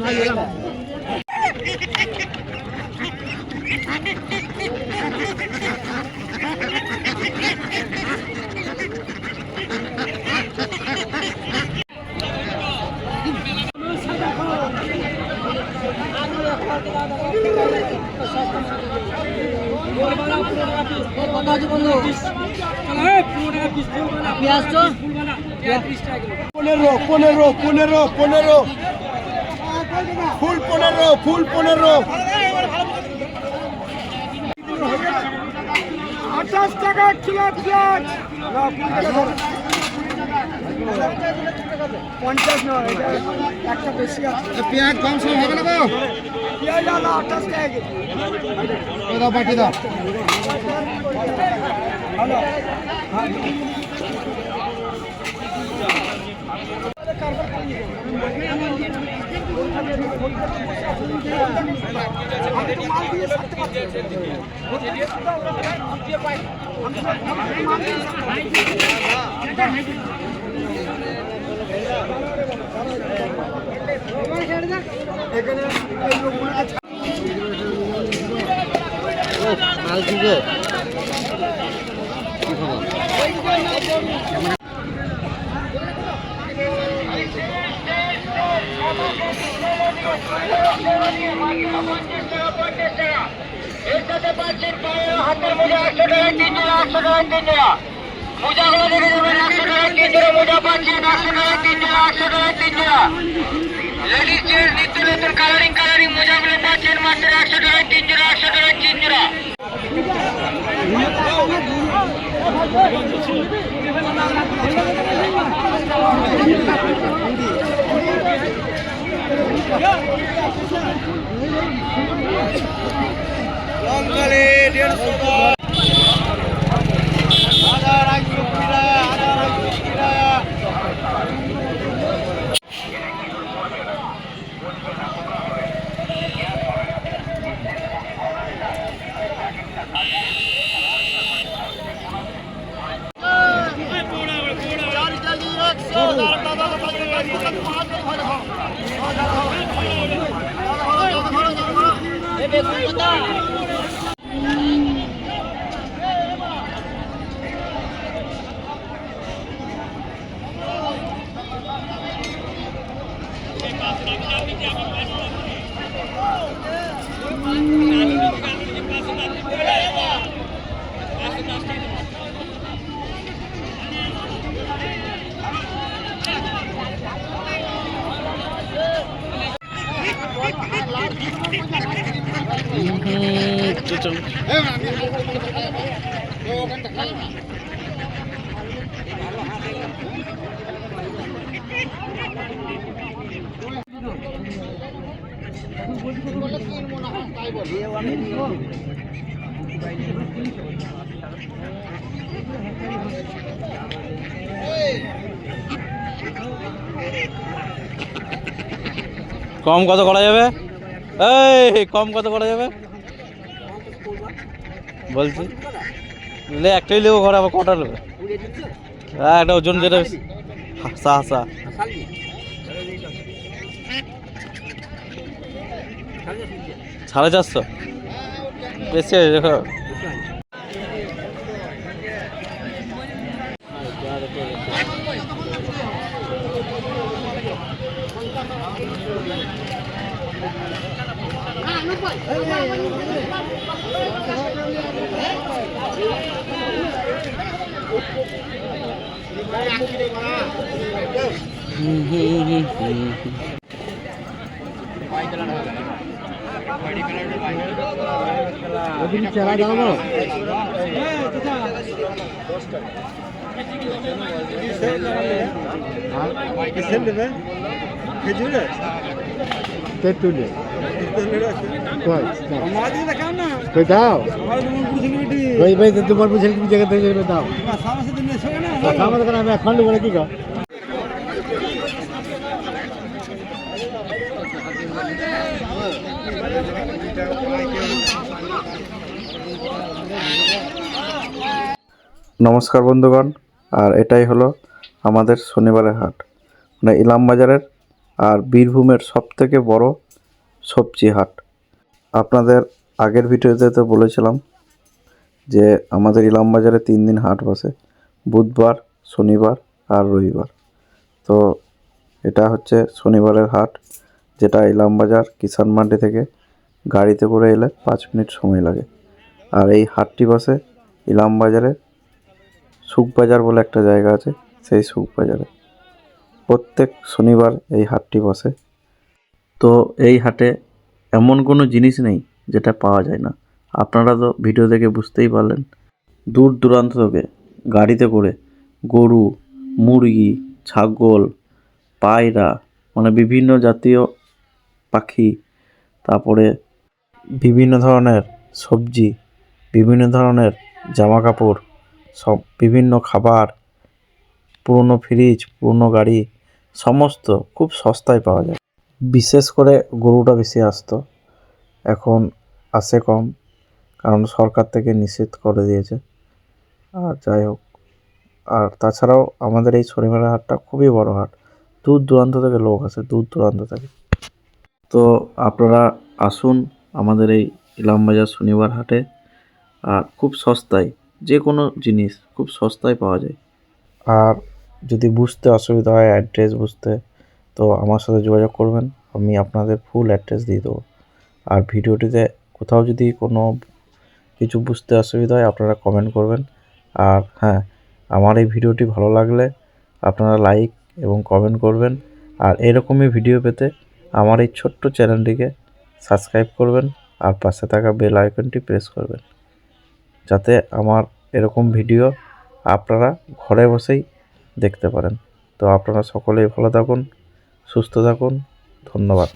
ভাই পনেরো পনেরো পনেরো পনেরো। ফুল পনেরো ফুল পনেরো আঠাশ টাকা কিলো পেঁয়াজ পঞ্চাশ নয় একটা বেশি আছে। পেঁয়াজ কম সম হবে না গো পেঁয়াজ আলো আঠাশ টাকা কেজি। এ দাও পাঠিয়ে দাও। ভালো এখানে এই লোকগুলোকে মাল কি মোজা একশো দেখে যাবেন একশো টাকায় তিন জোড়া মোজা পাচ্ছেন একশো টাকায় তিন জোড়া একশো টাকায় তিন জোড়া লেডিস এর নিত্য নতুন কালারিং কালারিং মোজাগুলো পাচ্ছেন মাত্র একশো টাকায় তিন জোড়া একশো টাকায় তিন জোড়া কম কত করা যাবে? কম কত করা যাবে? বলছি। লে, একটাই নেব ঘরে আবার কটা নেবে হ্যাঁ একটা ওজন যেটা হাসা হাসা সাড়ে চারশো? বেশি চারা দাও গো খেজুরে তেঁতুলে কই দাও। তুমি ভাই তোমার জায়গা থেকে যাবে দাও আমি এখন বলে কি গো নমস্কার বন্ধুগণ আর এটাই হলো আমাদের শনিবারের হাট মানে ইলাম বাজারের আর বীরভূমের সবথেকে বড় সবজি হাট। আপনাদের আগের ভিডিওতে তো বলেছিলাম যে আমাদের ইলাম বাজারে তিন দিন হাট বসে, বুধবার, শনিবার আর রবিবার। তো এটা হচ্ছে শনিবারের হাট, যেটা ইলাম বাজার কিষান মান্ডি থেকে গাড়িতে করে এলে পাঁচ মিনিট সময় লাগে। আর এই হাটটি বসে ইলাম বাজারে সুখবাজার বলে একটা জায়গা আছে, সেই সুখবাজারে। প্রত্যেক শনিবার এই হাটটি বসে। তো এই হাটে এমন কোনো জিনিস নেই যেটা পাওয়া যায় না। আপনারা তো ভিডিও দেখে বুঝতেই পারলেন। দূর দূরান্ত থেকে গাড়িতে করে গরু, মুরগি, ছাগল, পায়রা মানে বিভিন্ন জাতীয় পাখি, তারপরে বিভিন্ন ধরনের সবজি, বিভিন্ন ধরনের জামা কাপড় সব বিভিন্ন খাবার, পুরনো ফ্রিজ পুরনো গাড়ি, সমস্ত খুব সস্তায় পাওয়া যায়। বিশেষ করে গরুটা বেশি আসতো। এখন আসে কম, কারণ সরকার থেকে নিষেধ করে দিয়েছে। আর যাই হোক, আর তাছাড়াও আমাদের এই শনিবারের হাটটা খুবই বড় হাট। দূর দূরান্ত থেকে লোক আসে, দূর দূরান্ত থেকে। তো আপনারা আসুন আমাদের এই ইলামবাজার শনিবার হাটে। আর খুব সস্তায় যে কোনো জিনিস খুব সস্তায় পাওয়া যায়। আর যদি বুঝতে অসুবিধা হয়, অ্যাড্রেস বুঝতে তো আমার সাথে যোগাযোগ করবেন, আমি আপনাদের ফুল অ্যাড্রেস দিয়ে দেবো। আর ভিডিওটিতে কোথাও যদি কোনো কিছু বুঝতে অসুবিধা হয়, আপনারা কমেন্ট করবেন। আর হ্যাঁ আমার এই ভিডিওটি ভালো লাগলে আপনারা লাইক এবং কমেন্ট করবেন। আর এরকমই ভিডিও পেতে আমার এই ছোট্ট চ্যানেলটিকে সাবস্ক্রাইব করবেন আর পাশে থাকা বেল আইকনটি প্রেস করবেন। যাতে আমার এরকম ভিডিও আপনারা ঘরে বসেই দেখতে পারেন। তো আপনারা সকলেই ভালো থাকুন। সুস্থ থাকুন ধন্যবাদ।